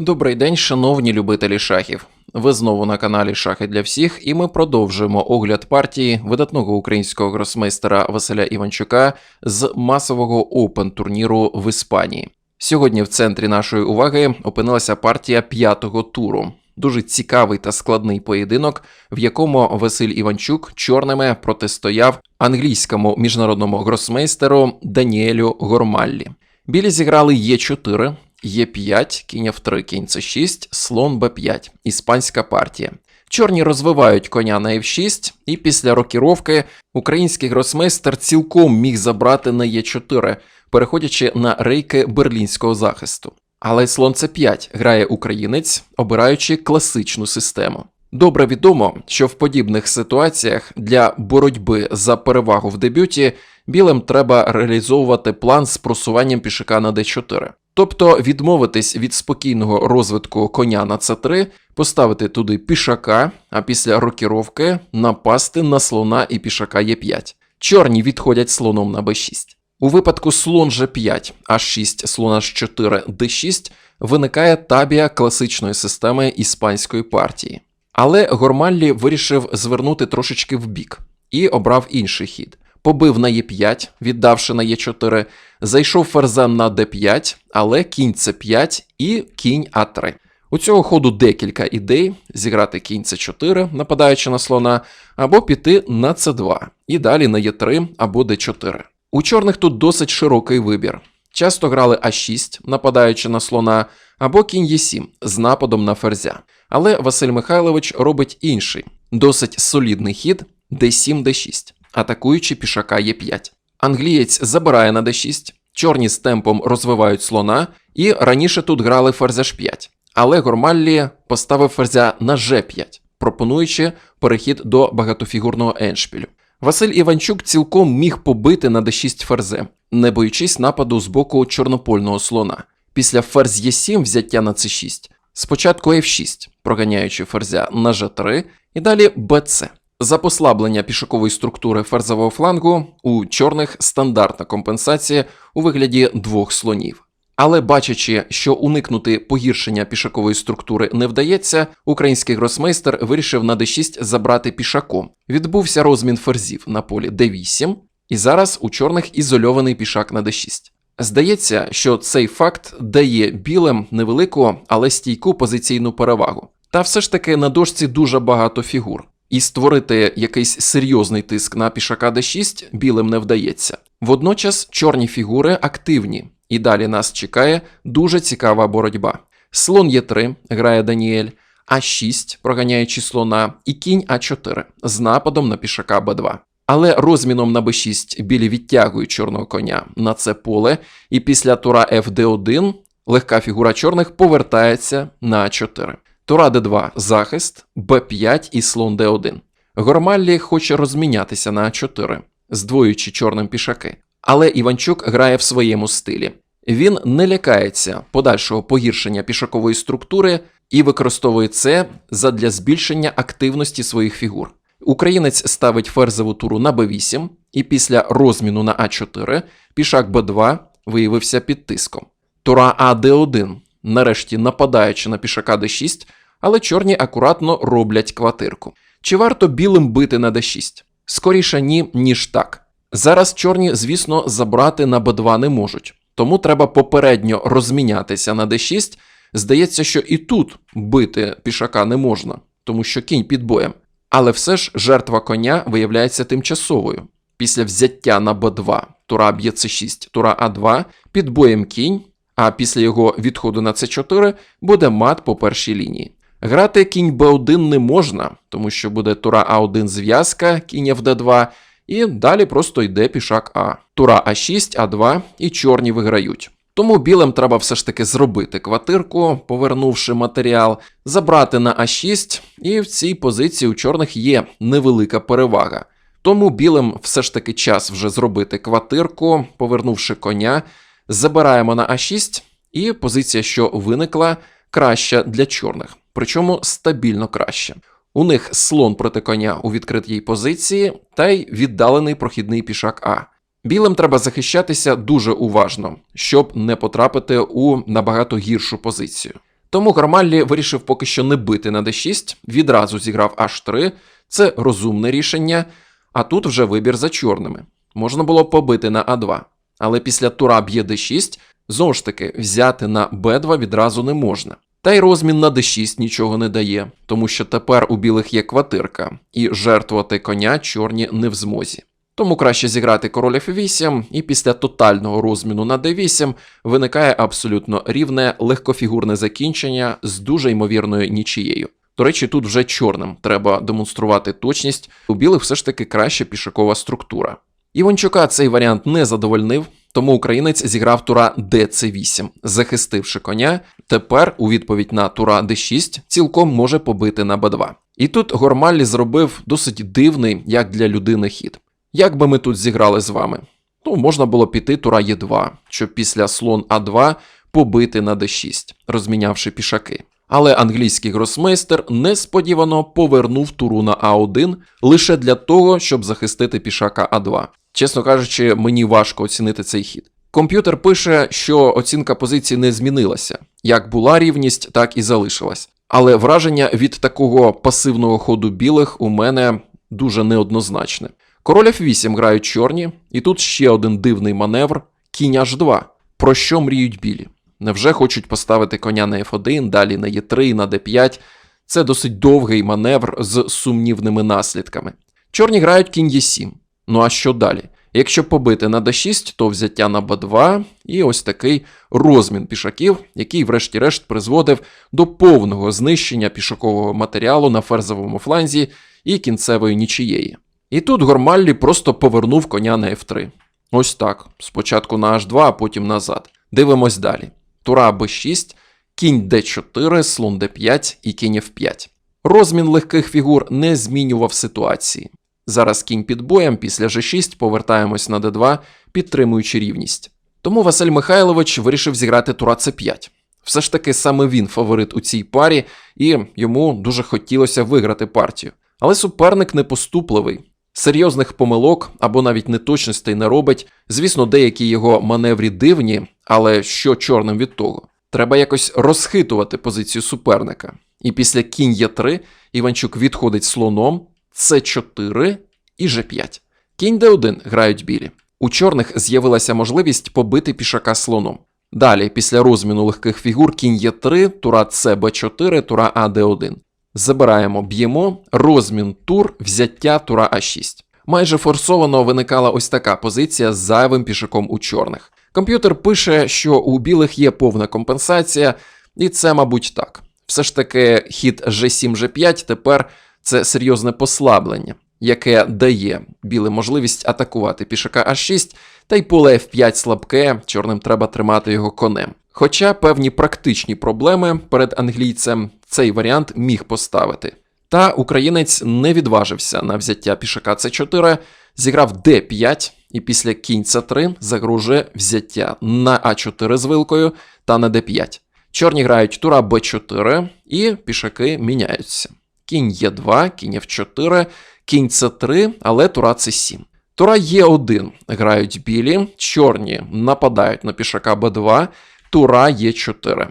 Добрий день, шановні любителі шахів. Ви знову на каналі Шахи для всіх, і ми продовжуємо огляд партії видатного українського гросмейстера Василя Іванчука з масового опен турніру в Іспанії. Сьогодні в центрі нашої уваги опинилася партія п'ятого туру. Дуже цікавий та складний поєдинок, в якому Василь Іванчук чорними протистояв англійському міжнародному гросмейстеру Даніелю Гормаллі. Білі зіграли Е4, Е5, кінь F3, кінь С6, слон Б5, іспанська партія. Чорні розвивають коня на F6, і після рокіровки український гросмейстер цілком міг забрати на Е4, переходячи на рейки берлінського захисту. Але слон С5 грає українець, обираючи класичну систему. Добре відомо, що в подібних ситуаціях для боротьби за перевагу в дебюті білим треба реалізовувати план з просуванням пішака на d4. Тобто відмовитись від спокійного розвитку коня на c3, поставити туди пішака, а після рокіровки напасти на слона і пішака Е5. Чорні відходять слоном на b6. У випадку слон G5, H6, слон H4, D6 виникає табія класичної системи іспанської партії. Але Гормаллі вирішив звернути трошечки вбік і обрав інший хід. Побив на Е5, віддавши на Е4, зайшов ферзем на Д5, але кінь С5 і кінь А3. У цього ходу декілька ідей: зіграти кінь С4, нападаючи на слона, або піти на С2 і далі на Е3 або Д4. У чорних тут досить широкий вибір. Часто грали А6, нападаючи на слона, або кінь Е7 з нападом на ферзя. Але Василь Михайлович робить інший, досить солідний хід d7 d6, атакуючи пішака Е5. Англієць забирає на d6, чорні з темпом розвивають слона, і раніше тут грали ферзя h5. Але Гормаллі поставив ферзя на g5, пропонуючи перехід до багатофігурного еншпілю. Василь Іванчук цілком міг побити на d6 ферзем, не боючись нападу з боку чорнопольного слона. Після ферзь Е7 взяття на c6, спочатку F6, проганяючи ферзя на G3, і далі BC. За послаблення пішакової структури ферзового флангу у чорних стандартна компенсація у вигляді двох слонів. Але бачачи, що уникнути погіршення пішакової структури не вдається, український гросмейстер вирішив на d6 забрати пішаком. Відбувся розмін ферзів на полі d8, і зараз у чорних ізольований пішак на d6. Здається, що цей факт дає білим невелику, але стійку позиційну перевагу. Та все ж таки на дошці дуже багато фігур, і створити якийсь серйозний тиск на пішака d6 білим не вдається. Водночас чорні фігури активні, і далі нас чекає дуже цікава боротьба. Слон Е3 грає Даніель, А6, проганяючи слона, і кінь А4 з нападом на пішака Б2. Але розміном на b6 білі відтягують чорного коня на це поле, і після тура FD1 легка фігура чорних повертається на А4. Тура d2 захист, b5 і слон d1. Гормаллі хоче розмінятися на А4, здвоюючи чорним пішаки. Але Іванчук грає в своєму стилі. Він не лякається подальшого погіршення пішакової структури і використовує це задля збільшення активності своїх фігур. Українець ставить ферзову туру на b8, і після розміну на а4 пішак b2 виявився під тиском. Тура А d1, нарешті нападаючи на пішака d6, але чорні акуратно роблять квартирку. Чи варто білим бити на d6? Скоріше ні, ніж так. Зараз чорні, звісно, забрати на b2 не можуть, тому треба попередньо розмінятися на d6. Здається, що і тут бити пішака не можна, тому що кінь під боєм. Але все ж жертва коня виявляється тимчасовою. Після взяття на Б2 тура б'є С6, тура А2 під боєм кінь, а після його відходу на С4 буде мат по першій лінії. Грати кінь Б1 не можна, тому що буде тура А1 зв'язка, кінь ФД2, і далі просто йде пішак А. Тура А6, А2 і чорні виграють. Тому білим треба все ж таки зробити квартирку, повернувши матеріал, забрати на А6, і в цій позиції у чорних є невелика перевага. Тому білим все ж таки час вже зробити квартирку, повернувши коня, забираємо на А6, і позиція, що виникла, краща для чорних, причому стабільно краща. У них слон проти коня у відкритій позиції та й віддалений прохідний пішак А. Білим треба захищатися дуже уважно, щоб не потрапити у набагато гіршу позицію. Тому Гармаллі вирішив поки що не бити на d6, відразу зіграв h3. Це розумне рішення, а тут вже вибір за чорними. Можна було побити на а2. Але після тура б'є d6, знову ж таки, взяти на b2 відразу не можна. Та й розмін на d6 нічого не дає, тому що тепер у білих є квартирка, і жертвувати коня чорні не в змозі. Тому краще зіграти король f8, і після тотального розміну на d8 виникає абсолютно рівне легкофігурне закінчення з дуже ймовірною нічією. До речі, тут вже чорним треба демонструвати точність, у білих все ж таки краща пішакова структура. Іванчука цей варіант не задовольнив, тому українець зіграв тура dc8, захистивши коня. Тепер, у відповідь на тура d6, цілком може побити на b2. І тут Гормаллі зробив досить дивний, як для людини хід. Як би ми тут зіграли з вами? Ну, можна було піти тура Е2, щоб після слон А2 побити на d6, розмінявши пішаки. Але англійський гросмейстер несподівано повернув туру на А1 лише для того, щоб захистити пішака А2. Чесно кажучи, мені важко оцінити цей хід. Комп'ютер пише, що оцінка позиції не змінилася. Як була рівність, так і залишилась. Але враження від такого пасивного ходу білих у мене дуже неоднозначне. Король F8 грають чорні, і тут ще один дивний маневр кінь H2. Про що мріють білі? Невже хочуть поставити коня на F1, далі на Е3, на D5? Це досить довгий маневр з сумнівними наслідками. Чорні грають кінь Е7. Ну а що далі? Якщо побити на d6, то взяття на b2 і ось такий розмін пішаків, який, врешті-решт, призводив до повного знищення пішакового матеріалу на ферзовому фланзі і кінцевої нічієї. І тут Гормаллі просто повернув коня на f3. Ось так. Спочатку на h2, а потім назад. Дивимось далі. Тура b6, кінь d4, слон d5 і кінь f5. Розмін легких фігур не змінював ситуації. Зараз кінь під боєм, після g6 повертаємось на d2, підтримуючи рівність. Тому Василь Михайлович вирішив зіграти тура c5. Все ж таки саме він фаворит у цій парі, і йому дуже хотілося виграти партію. Але суперник непоступливий, серйозних помилок або навіть неточностей не робить. Звісно, деякі його маневрі дивні, але що чорним від того? Треба якось розхитувати позицію суперника. І після кінь Е3 Іванчук відходить слоном, С4 і Ж5. Кінь Д1 грають білі. У чорних з'явилася можливість побити пішака слоном. Далі, після розміну легких фігур, кінь Е3, тура С Б4, тура А Д1. Забираємо, б'ємо, розмін тур, взяття тура А6. Майже форсовано виникала ось така позиція з зайвим пішаком у чорних. Комп'ютер пише, що у білих є повна компенсація, і це, мабуть, так. Все ж таки, хід G7, G5 тепер це серйозне послаблення, яке дає білим можливість атакувати пішака А6, та й поле F5 слабке, чорним треба тримати його конем. Хоча певні практичні проблеми перед англійцем цей варіант міг поставити. Та українець не відважився на взяття пішака С4, зіграв Д5 і після кінь С3 загрожує взяття на А4 з вилкою та на Д5. Чорні грають тура Б4 і пішаки міняються. Кінь Е2, кінь F4, кінь С3, але тура С7. Тура Е1 грають білі, чорні нападають на пішака Б2, тура Е4.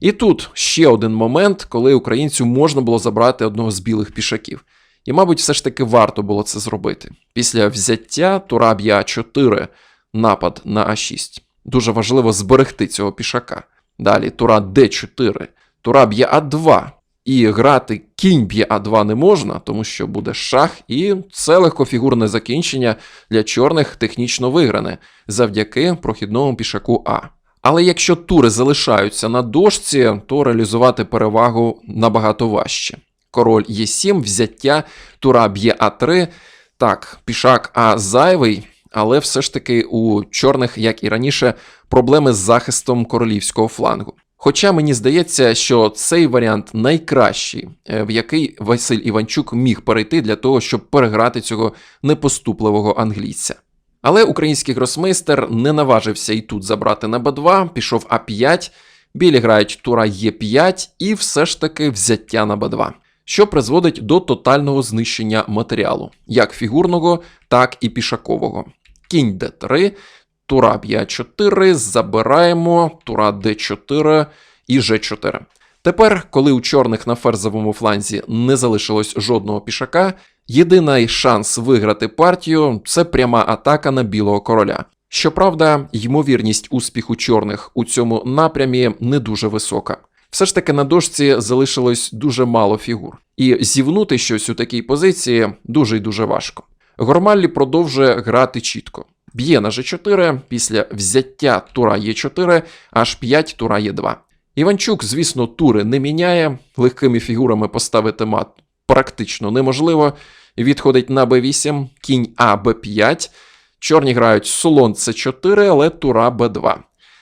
І тут ще один момент, коли українцю можна було забрати одного з білих пішаків. І, мабуть, все ж таки варто було це зробити. Після взяття тура б'є А4, напад на А6. Дуже важливо зберегти цього пішака. Далі тура Д4, тура б'є А2. І грати кінь б'є А2 не можна, тому що буде шах, і це легкофігурне закінчення для чорних технічно вигране завдяки прохідному пішаку А. Але якщо тури залишаються на дошці, то реалізувати перевагу набагато важче. Король Е7, взяття, тура б'є А3. Так, пішак А зайвий, але все ж таки у чорних, як і раніше, проблеми з захистом королівського флангу. Хоча мені здається, що цей варіант найкращий, е, в який Василь Іванчук міг перейти для того, щоб переграти цього непоступливого англійця. Але український гросмейстер не наважився і тут забрати на Б2, пішов А5, білі грають тура Е5 і все ж таки взяття на Б2, що призводить до тотального знищення матеріалу, як фігурного, так і пішакового. Кінь Д3, тура б'є 4 забираємо, тура Д4 і Ж4. Тепер, коли у чорних на ферзовому фланзі не залишилось жодного пішака, єдиний шанс виграти партію це пряма атака на білого короля. Щоправда, ймовірність успіху чорних у цьому напрямі не дуже висока. Все ж таки на дошці залишилось дуже мало фігур, і зівнути щось у такій позиції дуже й дуже важко. Гормаллі продовжує грати чітко. Б'є на G4 після взяття тура Е4, аж 5 тура Е2. Іванчук, звісно, тури не міняє, легкими фігурами поставити мат практично неможливо. Відходить на Б8, кінь А Б5. Чорні грають слон С4, але тура Б2.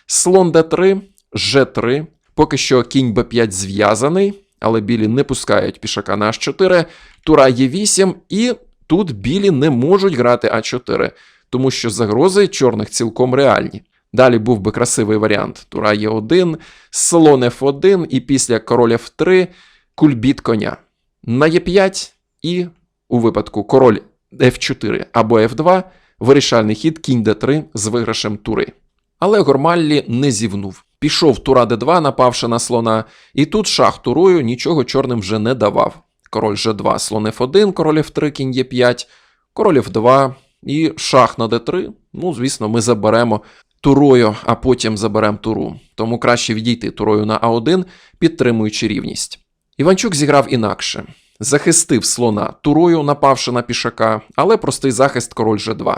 Слон Д3, Ж3. Поки що кінь Б5 зв'язаний, але білі не пускають пішака на H4, тура Е8, і тут білі не можуть грати А4, тому що загрози чорних цілком реальні. Далі був би красивий варіант: тура Е1, слон F1 і після король F3 кульбіт коня. На Е5 і у випадку король F4 або F2 вирішальний хід кінь d3 з виграшем тури. Але Гормаллі не зівнув. Пішов тура d2, напавши на слона, і тут шах турою нічого чорним вже не давав. Король g2, слон f1, король f3, кінь e5, король f2 і шах на d3. Ну, звісно, ми заберемо турою, а потім заберемо туру. Тому краще відійти турою на а1, підтримуючи рівність. Іванчук зіграв інакше. Захистив слона турою, напавши на пішака, але простий захист король g2.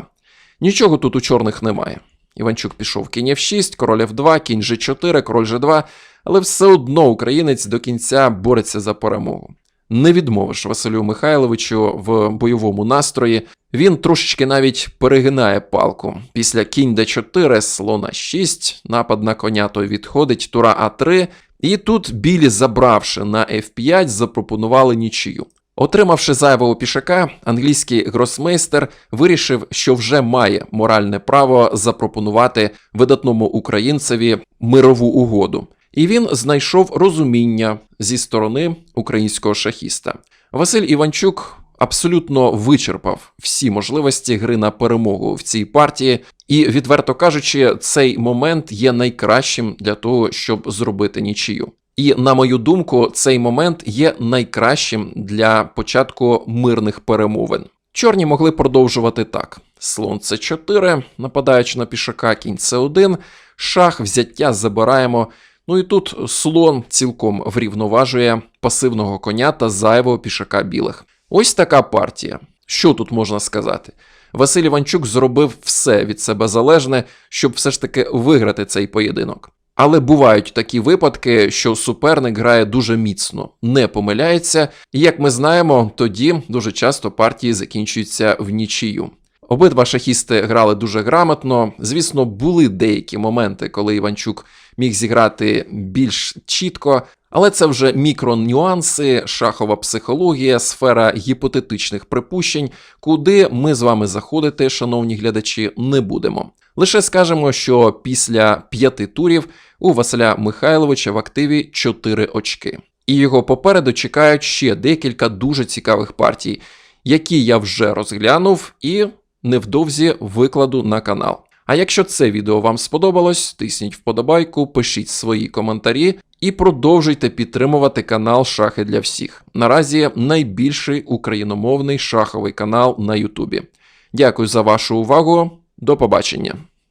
Нічого тут у чорних немає. Іванчук пішов кінь f6, король f2, кінь g4, король g2, але все одно українець до кінця бореться за перемогу. Не відмовиш Василю Михайловичу в бойовому настрої. Він трошечки навіть перегинає палку. Після кінь d4, слона 6, напад на коня той відходить, тура а3. І тут білі, забравши на f5, запропонували нічию. Отримавши зайвого пішака, англійський гросмейстер вирішив, що вже має моральне право запропонувати видатному українцеві мирову угоду. І він знайшов розуміння зі сторони українського шахіста. Василь Іванчук абсолютно вичерпав всі можливості гри на перемогу в цій партії, і, відверто кажучи, цей момент є найкращим для того, щоб зробити нічию. І, на мою думку, цей момент є найкращим для початку мирних перемовин. Чорні могли продовжувати так: слон С4, нападаючи на пішака, кінь С1, шах, взяття забираємо. Ну і тут слон цілком врівноважує пасивного коня та зайвого пішака білих. Ось така партія. Що тут можна сказати? Василь Іванчук зробив все від себе залежне, щоб все ж таки виграти цей поєдинок. Але бувають такі випадки, що суперник грає дуже міцно, не помиляється, і як ми знаємо, тоді дуже часто партії закінчуються в нічию. Обидва шахісти грали дуже грамотно. Звісно, були деякі моменти, коли Іванчук міг зіграти більш чітко, але це вже мікронюанси, шахова психологія, сфера гіпотетичних припущень, куди ми з вами заходити, шановні глядачі, не будемо. Лише скажемо, що після п'яти турів у Василя Михайловича в активі 4 очки. І його попереду чекають ще декілька дуже цікавих партій, які я вже розглянув і невдовзі викладу на канал. А якщо це відео вам сподобалось, тисніть вподобайку, пишіть свої коментарі і продовжуйте підтримувати канал Шахи для всіх. Наразі найбільший україномовний шаховий канал на Ютубі. Дякую за вашу увагу. До побачення.